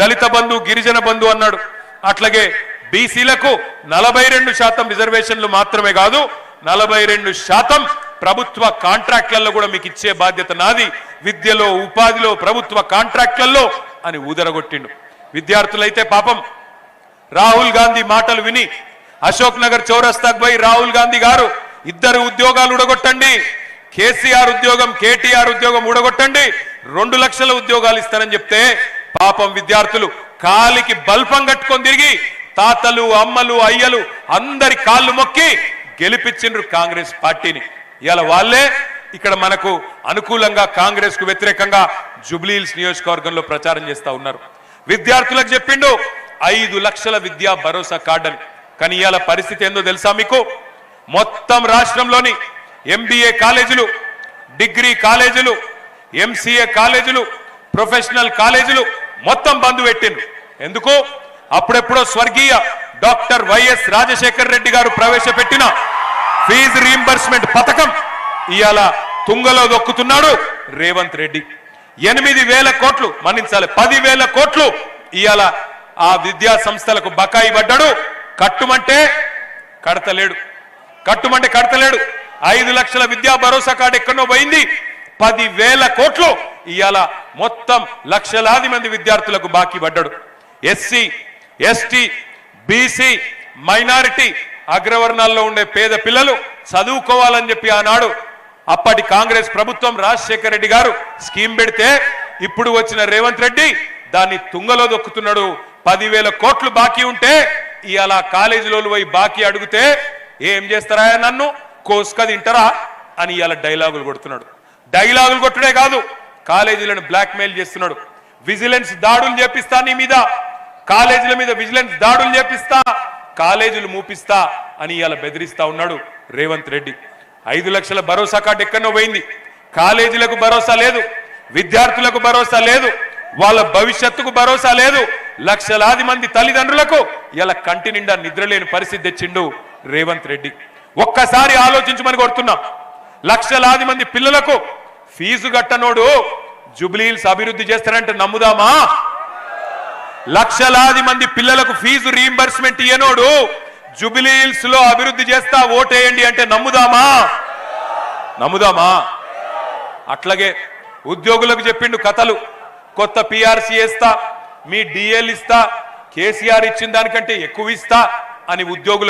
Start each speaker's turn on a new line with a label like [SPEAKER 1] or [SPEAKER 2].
[SPEAKER 1] దళిత బంధు గిరిజన బంధు అన్నాడు. అట్లాగే బీసీలకు నలభై రెండు శాతం రిజర్వేషన్లు మాత్రమే కాదు నలభై రెండు శాతం ప్రభుత్వ కాంట్రాక్ట్లలో కూడా మీకు ఇచ్చే బాధ్యత నాది. విద్యలో ఉపాధిలో ప్రభుత్వ కాంట్రాక్ట్లలో అని ఊదరగొట్టిండు. విద్యార్థులైతే పాపం రాహుల్ గాంధీ మాటలు విని అశోక్ నగర్ చౌరస్తాకు పోయి రాహుల్ గాంధీ గారు ఇద్దరు ఉద్యోగాలు ఉడగొట్టండి కేసీఆర్ ఉద్యోగం కేటీఆర్ ఉద్యోగం ఊడగొట్టండి. రెండు లక్షల ఉద్యోగాలు ఇస్తారని చెప్తే పాపం విద్యార్థులు కాలికి బల్పం కట్టుకొని తిరిగి తాతలు అమ్మలు అయ్యలు అందరి కాళ్ళు మొక్కి గెలిపించిండ్రు కాంగ్రెస్ పార్టీని. ఇలా వాళ్ళే ఇక్కడ మనకు అనుకూలంగా కాంగ్రెస్కు వ్యతిరేకంగా జుబ్లీహిల్స్ నియోజకవర్గంలో ప్రచారం చేస్తా ఉన్నారు. విద్యార్థులకు చెప్పిండు ఐదు లక్షల విద్యా భరోసా కార్డు అని కానీ ఇవాళ పరిస్థితి ఏందో తెలుసా మీకు? మొత్తం రాష్ట్రంలోని ఎంబీఏ కాలేజీలు డిగ్రీ కాలేజీలు ఎంసీఏ కాలేజీలు ప్రొఫెషనల్ కాలేజీలు మొత్తం బంద్ పెట్టిండు ఎందుకు? అప్పుడెప్పుడో స్వర్గీయ డాక్టర్ వైఎస్ రాజశేఖర్ రెడ్డి గారు ప్రవేశపెట్టిన ఫీజు రీంబర్స్మెంట్ పథకం ఇవాళ తుంగలో దొక్కుతున్నాడు రేవంత్ రెడ్డి. ఎనిమిది వేల కోట్లు మన్నించాలి పది వేల కోట్లు ఇవాళ ఆ విద్యా సంస్థలకు బకాయి పడ్డాడు. కట్టుమంటే కడతలేడు. కట్టుమంటే కడతలేడు. ఐదు లక్షల విద్యా భరోసా కార్డు ఎక్కడో పోయింది. పదివేల కోట్లు ఇవాళ మొత్తం లక్షలాది మంది విద్యార్థులకు బాకీ పడ్డాడు. ఎస్సీ ఎస్టీ బీసీ మైనారిటీ అగ్రవర్ణాల్లో ఉండే పేద పిల్లలు చదువుకోవాలని చెప్పి ఆనాడు అప్పటి కాంగ్రెస్ ప్రభుత్వం రాజశేఖర రెడ్డి గారు స్కీమ్ పెడితే ఇప్పుడు వచ్చిన రేవంత్ రెడ్డి దాన్ని తుంగలో దొక్కుతున్నాడు. పదివేల కోట్లు బాకీ ఉంటే ఇవాళ కాలేజీలో పోయి బాకీ అడిగితే ఏం చేస్తారా నన్ను? కోసుక తింటారా? అని ఇవాళ డైలాగులు కొడుతున్నాడు. డైలాగులు కొట్టుడే కాదు. కాలేజీలను బ్లాక్మెయిల్ చేస్తున్నాడు. విజిలెన్స్ దాడులు చేపిస్తా నీ మీద. కాలేజీల మీద విజిలెన్స్ దాడులు చేపిస్తా. కాలేజీలు మూపిస్తా అని ఇలా బెదిరిస్తా ఉన్నాడు రేవంత్ రెడ్డి. ఐదు లక్షల భరోసా కార్డు ఎక్కడో పోయింది. కాలేజీలకు భరోసా లేదు. విద్యార్థులకు భరోసా లేదు. వాళ్ళ భవిష్యత్తుకు భరోసా లేదు. లక్షలాది మంది తల్లిదండ్రులకు ఇలా కంటి నిండా నిద్రలేని పరిస్థితి తెచ్చిండు రేవంత్ రెడ్డి. ఒక్కసారి ఆలోచించమని కోరుతున్నా. లక్షలాది మంది పిల్లలకు ఫీజు కట్టనోడు జుబ్లీల్స్ అభివృద్ధి చేస్తారంటే నమ్ముదామా? లక్షలాది మంది పిల్లలకు ఫీజు రీంబర్స్మెంట్ ఇయ్యనోడు జుబిలీల్స్లో అభివృద్ధి చేస్తా ఓటేయండి అంటే నమ్ముదామా? నమ్ముదామా? అట్లాగే ఉద్యోగులకు చెప్పిండు కథలు. కొత్త పిఆర్సీ ఇస్తా మీ డిఎల్ ఇస్తా కేసీఆర్ ఇచ్చిన దానికంటే ఎక్కువ ఇస్తా అని ఉద్యోగులకు